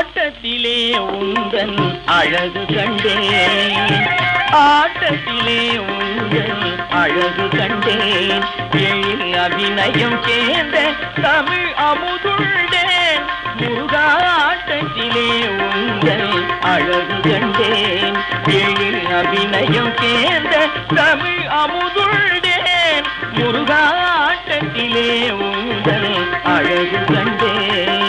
ஆட்டத்திலே உந்தன் அழகு கண்டேன். ஆட்டத்திலே உந்தன் அழகு கண்டேன். எழில் அபிநயம் சேர்ந்த தமிழ் அமுதுண்டேன் முருகா ஆட்டத்திலே உந்தன் அழகு கண்டேன். எழில் அபிநயம் சேர்ந்த தமிழ் அமுதுண்டேன் முருகா ஆட்டத்திலே உந்தன் அழகு கண்டேன்.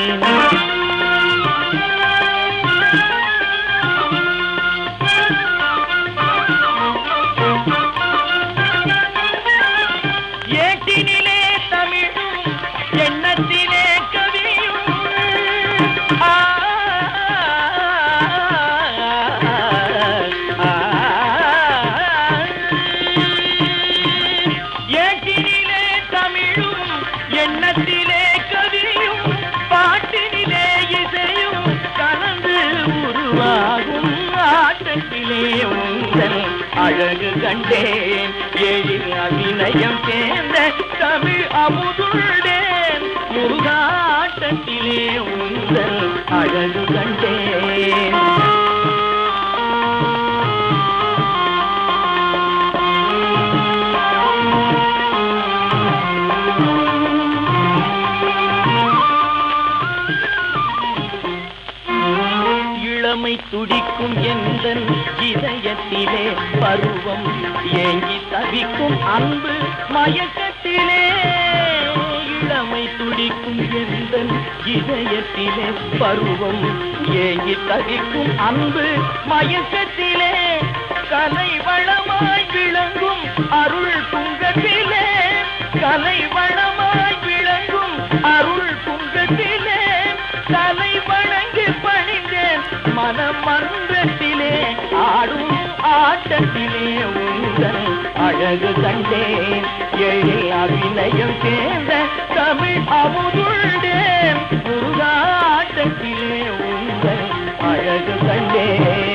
வண்ணத்திலே கவியும் பாட்டினிலே இசையும் கலந்து உருவாகும் ஆட்டத்திலே உங்கள் அழகு கண்டேன். எழில் அபிநயம் சேர்ந்த தமிழ் அமுதுள்ளேன் முருகாட்டத்திலே உங்கள் அழகு இளமை துடிக்கும் எந்த இதயத்திலே பருவம் ஏங்கி தவிக்கும் அன்பு மயக்கத்திலே. இளமை துடிக்கும் எந்த இதயத்திலே பருவம் ஏங்கி தவிக்கும் அன்பு மயக்கத்திலே. கலை வளமாய் விளங்கும் அருள் குங்கத்திலே கலை வள மனமன்றத்திலே ஆடும் ஆட்டத்திலே உங்கள் அழகு கண்டேன். ஏழை அபிநயம் சேர்ந்த தமிழ் அமுதுள்ளேன் முருகாட்டத்திலே உங்கள் அழகு கண்டேன்.